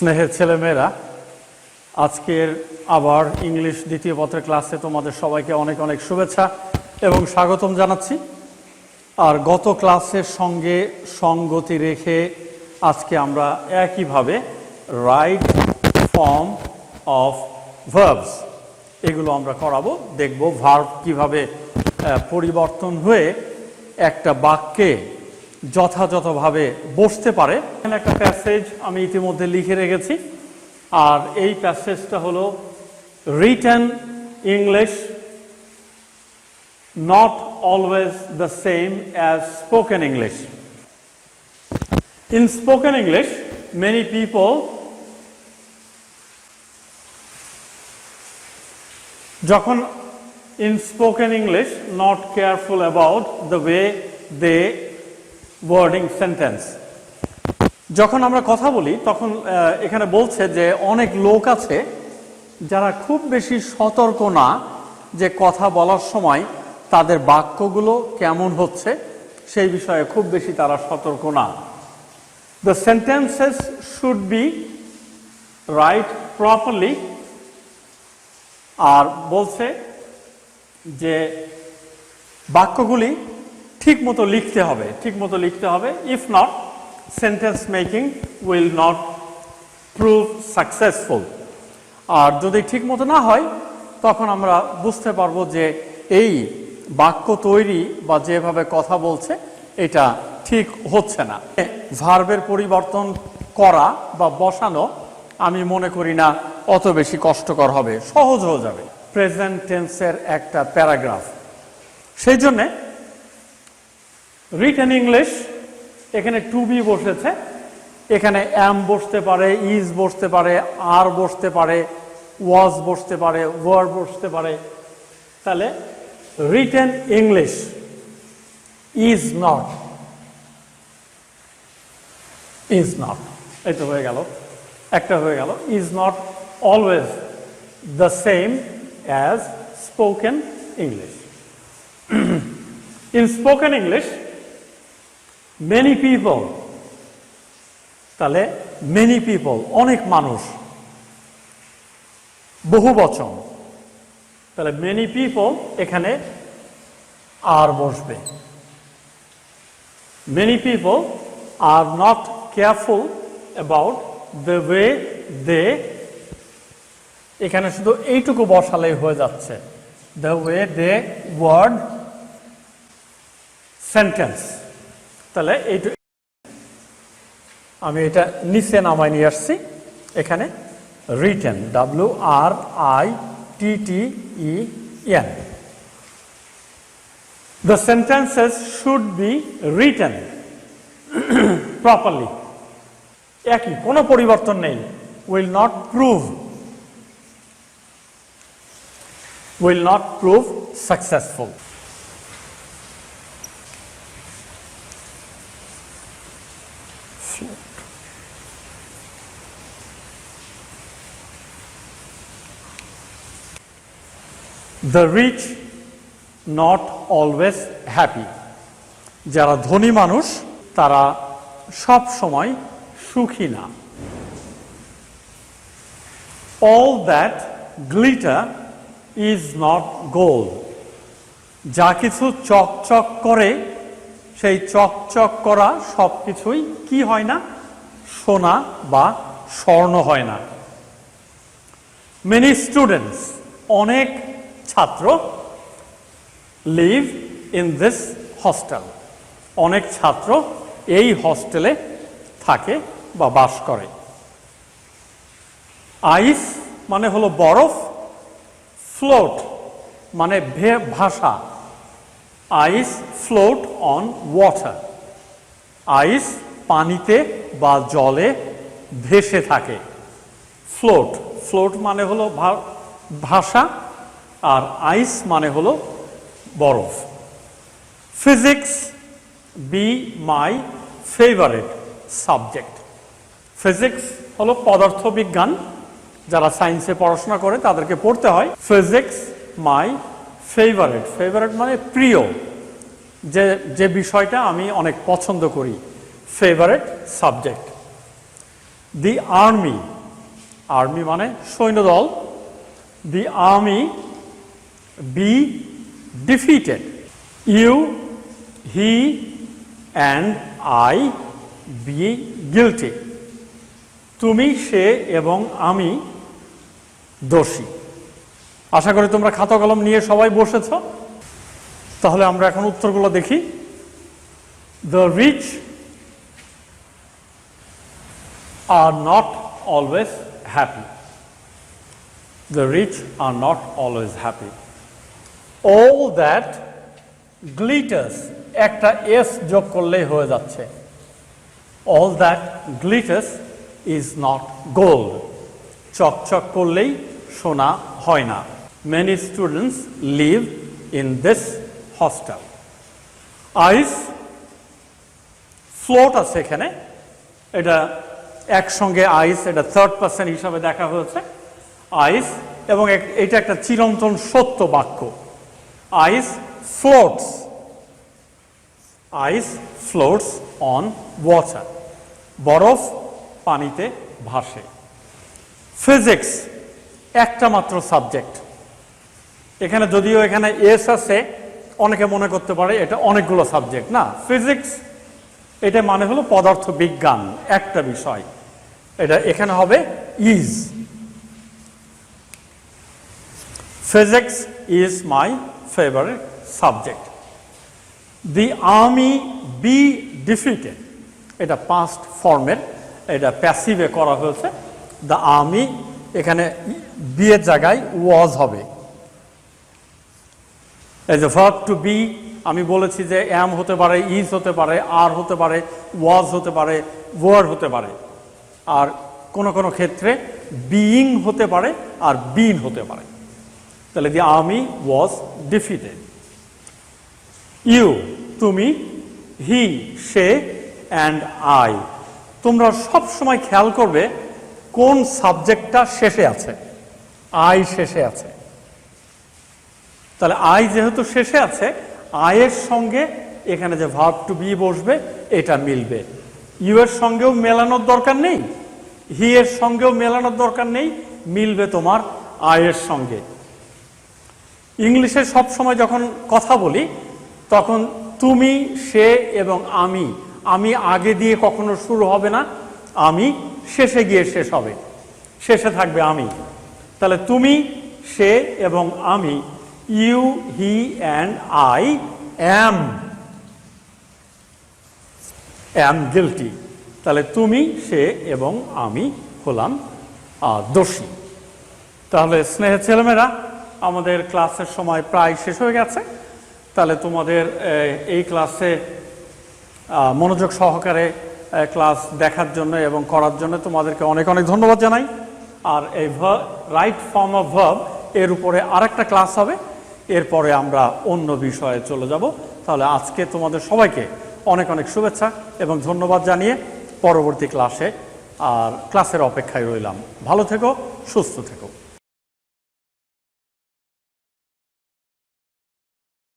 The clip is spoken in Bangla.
স্নেহের ছেলেমেয়েরা, আজকের আবার ইংলিশ দ্বিতীয় পত্রের ক্লাসে তোমাদের সবাইকে অনেক অনেক শুভেচ্ছা এবং স্বাগতম জানাচ্ছি। আর গত ক্লাসের সঙ্গে সঙ্গতি রেখে আজকে আমরা একইভাবে রাইট ফর্ম অফ ভার্বস এগুলো আমরা করাবো, দেখব ভার্ব কীভাবে পরিবর্তন হয়ে একটা বাক্যে যথাযথভাবে বসতে পারে এখানে একটা প্যাসেজ আমি ইতিমধ্যে লিখে রেখেছি আর এই প্যাসেজটা হলো written English not always the same as spoken English. In spoken English, many people যখন in spoken English not careful about the way they wording sentence যখন আমরা কথা বলি, তখন এখানে বলছে যে অনেক লোক আছে যারা খুব বেশি সতর্ক না যে কথা বলার সময় তাদের বাক্যগুলো কেমন হচ্ছে, সেই বিষয়ে খুব বেশি তারা সতর্ক না। The sentences should be write properly আর বলছে যে বাক্যগুলি ঠিক মতো লিখতে হবে ঠিক মতো লিখতে হবে। If not sentence making will not prove successful আর যদি ঠিক মতো না হয়, তখন আমরা বুঝতে পারব যে এই বাক্য তৈরি বা যেভাবে কথা বলছে, এটা ঠিক হচ্ছে না। ভার্বের পরিবর্তন করা বা বসানো আমি মনে করি না অত বেশি কষ্টকর হবে, সহজ হয়ে যাবে। প্রেজেন্ট টেন্সের একটা প্যারাগ্রাফ। সেই জন্যে রিটেন ইংলিশ এখানে টু বি বসেছে। এখানে অ্যাম বসতে পারে ইজ বসতে পারে আর বসতে পারে ওয়াজ বসতে পারে ওয়ার বসতে পারে। তাহলে written English is not is not এই তো হয়ে গেল। একটা হয়ে গেল। Is not always the same as spoken English in spoken English many people তাহলে মেনি পিপল অনেক মানুষ। বহু বচন। তাহলে মেনি পিপল এখানে আর বসবে। Many people are not careful about the way they এখানে শুধু এইটুকু বসালেই হয়ে যাচ্ছে। The way they word sentence তাহলে এইটু আমি এটা নিচে নামায় নিয়ে আসছি। এখানে written W R I T T E N the sentences should be written properly একই, কোনো পরিবর্তন নেই। Will not prove will not prove successful the rich not always happy যারা ধনী মানুষ, তারা সব সময় সুখী না। All that glitter is not gold যা কিছু চকচক করে সেই চকচক করা সব কিছুই কি হয় না? সোনা বা স্বর্ণ হয় না। মেনি স্টুডেন্টস অনেক ছাত্র লিভ ইন দিস হস্টেল অনেক ছাত্র এই হস্টেলে থাকে বা বাস করে। আইস মানে হলো বরফ, ফ্লোট মানে ভাষা। Ice float on water. Ice পানিতে বা জলে ভেসে থাকে। ফ্লোট ফ্লোট মানে হলো ভাষা, আর আইস মানে হলো বরফ। Physics, be my favourite subject. Physics হলো পদার্থবিজ্ঞান। যারা সায়েন্সে পড়াশোনা করে তাদেরকে পড়তে হয়। ফিজিক্স, মাই ফেভারেট ফেভারেট মানে প্রিয়। যে যে বিষয়টা আমি অনেক পছন্দ করি। Favourite subject the army army মানে সৈন্যদল। The army be defeated you he and I be guilty তুমি, সে এবং আমি দোষী। আশা করি তোমরা খাতা কলম নিয়ে সবাই বসেছ। তাহলে আমরা এখন উত্তরগুলো দেখি। The rich are not always happy the rich are not always happy all that glitters একটা এস যোগ করলেই হয়ে যাচ্ছে। All that glitters is not gold চকচক করলেই সোনা হয় না। Many students live in this hostel. Ice float আছে এখানে। এটা একসঙ্গে আইস এটা থার্ড পার্সন হিসাবে দেখা হয়েছে। আইস এবং এটা একটা চিরন্তন সত্য বাক্য। Ice floats ice floats on water বরফ পানিতে ভাসে। ফিজিক্স একটা মাত্র সাবজেক্ট এখানে যদিও এখানে এস আছে, অনেকে মনে করতে পারে এটা অনেকগুলো সাবজেক্ট না? ফিজিক্স এটা মানে হলো পদার্থ বিজ্ঞান একটা বিষয়। এটা এখানে হবে is physics is my favourite subject the army be defeated এটা পাস্ট ফর্মের এটা প্যাসিভে করা হয়েছে। দ্য আর্মি এখানে বিয়ের জায়গায় ওয়াজ হবে। এই যে ভার্ব টু বি আমি বলেছি যে অ্যাম হতে পারে ইজ হতে পারে আর হতে পারে ওয়াজ হতে পারে ওয়ার হতে পারে। আর কোনো কোনো ক্ষেত্রে বিইং হতে পারে আর বিন হতে পারে। তাহলে the army was defeated you তুমি হি সে অ্যান্ড আই তোমরা সব সময় খেয়াল করবে কোন সাবজেক্টটা শেষে আছে। আই শেষে আছে। তাহলে আই যেহেতু শেষে আছে আয়ের সঙ্গে এখানে যে ভাব টু বি বসবে, এটা মিলবে। ইউ এর সঙ্গেও মেলানোর দরকার নেই হি এর সঙ্গেও মেলানোর দরকার নেই, মিলবে তোমার আয়ের সঙ্গে। ইংলিশে সব সময় যখন কথা বলি, তখন তুমি, সে এবং আমি আমি আগে দিয়ে কখনো শুরু হবে না, আমি শেষে গিয়ে শেষ হবে, শেষে থাকবে আমি। তাহলে তুমি, সে এবং আমি you, he, and I am. Am guilty তাহলে তুমি, সে এবং আমি হলাম দোষী। তাহলে স্নেহের ছেলেমেয়েরা, আমাদের ক্লাসের সময় প্রায় শেষ হয়ে গেছে। তাহলে তোমাদের এই ক্লাসে মনোযোগ সহকারে ক্লাস দেখার জন্য এবং করার জন্য তোমাদেরকে অনেক অনেক ধন্যবাদ জানাই। আর এই রাইট ফর্ম অফ ভার্ব এর উপরে আরেকটা ক্লাস হবে। এরপরে আমরা অন্য বিষয়ে চলে যাব। তাহলে আজকে তোমাদের সবাইকে অনেক অনেক শুভেচ্ছা এবং ধন্যবাদ জানিয়ে পরবর্তী ক্লাসে আর ক্লাসের অপেক্ষায় রইলাম। ভালো থেকো, সুস্থ থেকো।